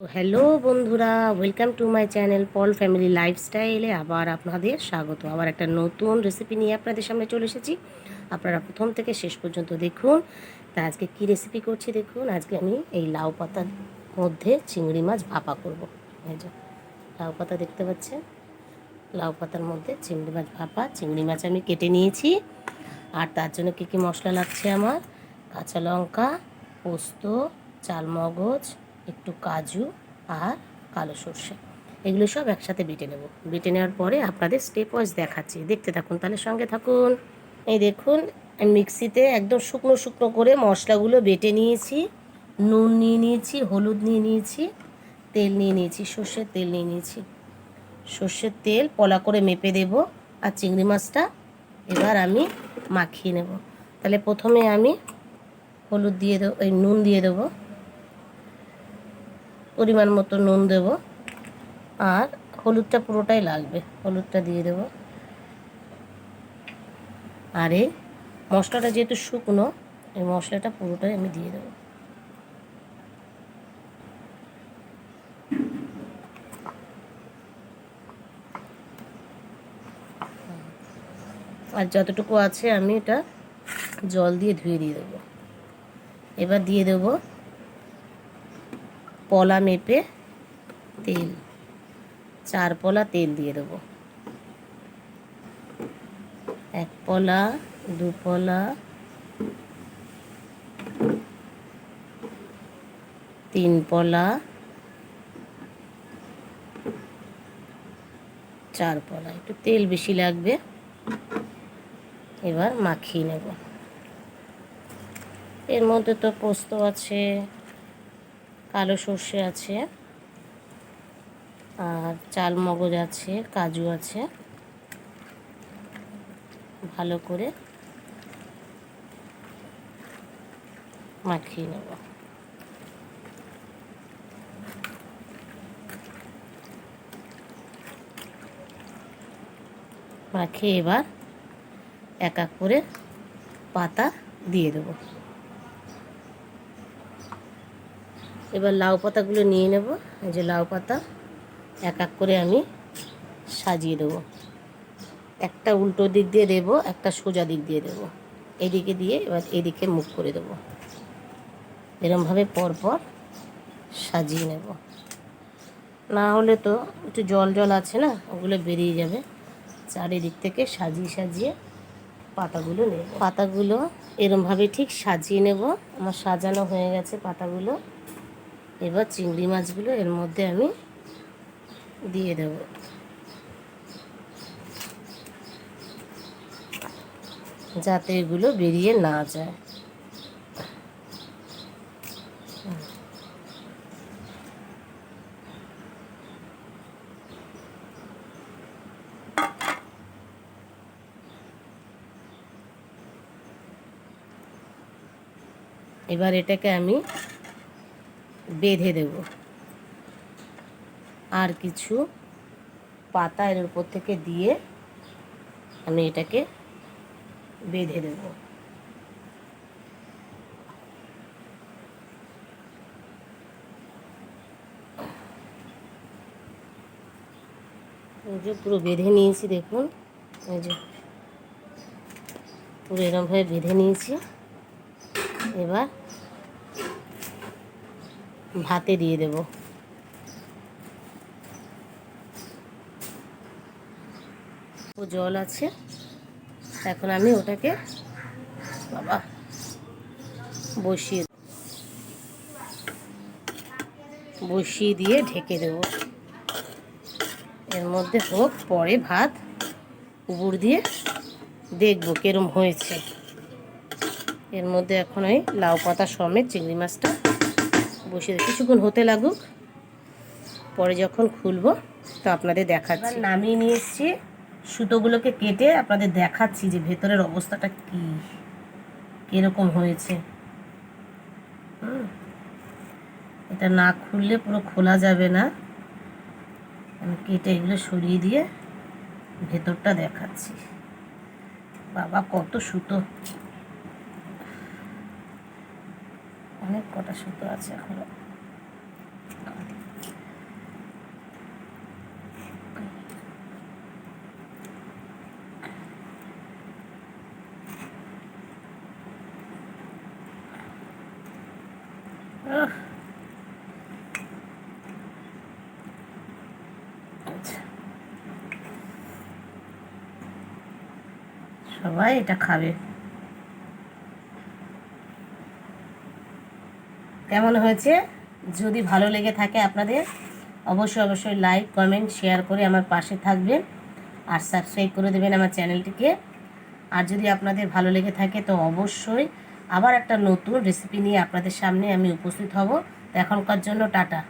Hello বন্ধুরা, welcome to my channel Paul family লাইফস্টাইলে আবার আপনাদের স্বাগত। আবার একটা নতুন রেসিপি নিয়ে আপনাদের সামনে চলে এসেছি। আপনারা প্রথম থেকে শেষ পর্যন্ত দেখুন। তা আজকে কি রেসিপি করছি দেখুন। আজকে আমি এই লাউ পাতার মধ্যে চিংড়ি মাছ ভাপা করব। লাউ পাতা দেখতে পাচ্ছেন? লাউ পাতার মধ্যে চিংড়ি মাছ ভাপা। চিংড়ি মাছ আমি কেটে নিয়েছি। আর তার জন্য কী কী মশলা লাগছে আমার? কাঁচা লঙ্কা, পোস্ত, চালমগজ একটু কাজু আর কালো সর্ষে। এগুলো সব একসাথে বেটে নেব। বেটে নেওয়ার পরে আপনাদের স্টেপ ওয়াইজ দেখাচ্ছি। দেখতে থাকুন, তাহলে সঙ্গে থাকুন। এই দেখুন মিক্সিতে একদম শুকনো শুকনো করে মশলাগুলো বেটে নিয়েছি। নুন নিয়ে নিয়েছি, হলুদ নিয়ে নিয়েছি, তেল নিয়ে নিয়েছি, সর্ষের তেল নিয়ে নিয়েছি। সর্ষের তেল পলা করে মেপে দেব আর চিংড়ি মাছটা এবার আমি মাখিয়ে নেব। তাহলে প্রথমে আমি হলুদ দিয়ে দেবো, এই নুন দিয়ে দেবো। পরিমাণ মতো নুন দেব। আর হলুদটা পুরোটাই লাগবে, হলুদটা দিয়ে দেব। আর এই মশলাটা যেহেতু শুকনো, এই মশলাটা পুরোটাই আমি দিয়ে দেবো। আর যতটুকু আছে আমি এটা জল দিয়ে ধুয়ে দিয়ে দেবো। এবার দিয়ে দেবো পলা মেপে তেল, চার পলা তেল দিয়ে দেবো। এক পলা, দু পলা, তিন পলা, চার পলা। একটু তেল বেশি লাগবে, এবার মাখিয়ে নেব। এর মধ্যে তো পোস্ত আছে। কালো সর্ষে আছে, আর চাল মগজ আছে, কাজু আছে। ভালো করে মাখিয়ে নেব। মাখিয়ে এবার এক এক করে পাতা দিয়ে দেবো। এবার লাউ পাতাগুলো নিয়ে নেব। এই যে লাউ পাতা, এক এক করে আমি সাজিয়ে দেবো একটা উল্টো দিক দিয়ে দেব, একটা সোজা দিক দিয়ে দেব। এদিকে দিয়ে এবার এদিকে মুখ করে দেবো। এরমভাবে পরপর সাজিয়ে নেব। না হলে তো একটু জল জল আছে না, ওগুলো বেরিয়ে যাবে। চারিদিক থেকে সাজিয়ে সাজিয়ে পাতাগুলো নেব। পাতাগুলো এরমভাবে ঠিক সাজিয়ে নেব। আমার সাজানো হয়ে গেছে পাতাগুলো। এবার চিংড়ি মাছগুলো এর মধ্যে আমি দিয়ে দেব। যাতে এগুলো বেরিয়ে না যায়। এবার এটাকে আমি বেঁধে দেব। আর কিছু পাতা এর উপর থেকে দিয়ে আমি এটাকে বেঁধে দেব। যে পুরো বেঁধে নিয়েছি দেখুন। এই যে পুরো এরমভাবে বেঁধে নিয়েছি। এবার ভাতে দিয়ে দেব। ও জল আছে। এখন আমি ওটাকে বাবা বসিয়ে বসিয়ে দিয়ে ঢেকে দেব। এর মধ্যে হোক, পরে ভাত উপর দিয়ে দেখব কেরম হয়েছে। এর মধ্যে এখন ওই লাউ পাতা সমেত চিংড়ি মাছটা বসিয়ে কিছুক্ষণ হতে লাগুক, পরে যখন খুলবো, তো আপনাদের দেখাচ্ছি। নামিয়ে নিয়ে এসছি। সুতোগুলোকে কেটে আপনাদের দেখাচ্ছি যে ভেতরের অবস্থাটা কি, কীরকম হয়েছে। হুম, এটা না খুললে পুরো খোলা যাবে না। আমি কেটে এগুলো সরিয়ে দিয়ে ভেতরটা দেখাচ্ছি। বাবা, কত সুতো। অনেক কটা সুতো আছে এখনও। আচ্ছা। সবাই এটা খাবে। কেমন হয়েছে? যদি ভালো লেগে থাকে আপনাদের, অবশ্যই অবশ্যই লাইক কমেন্ট শেয়ার করে আমার পাশে থাকবেন আর সাবস্ক্রাইব করে দেবেন আমার চ্যানেলটিকে আর যদি আপনাদের ভালো লেগে থাকে তো অবশ্যই আবার একটা নতুন রেসিপি নিয়ে আপনাদের সামনে আমি উপস্থিত হব। তো এখনকার জন্য টাটা।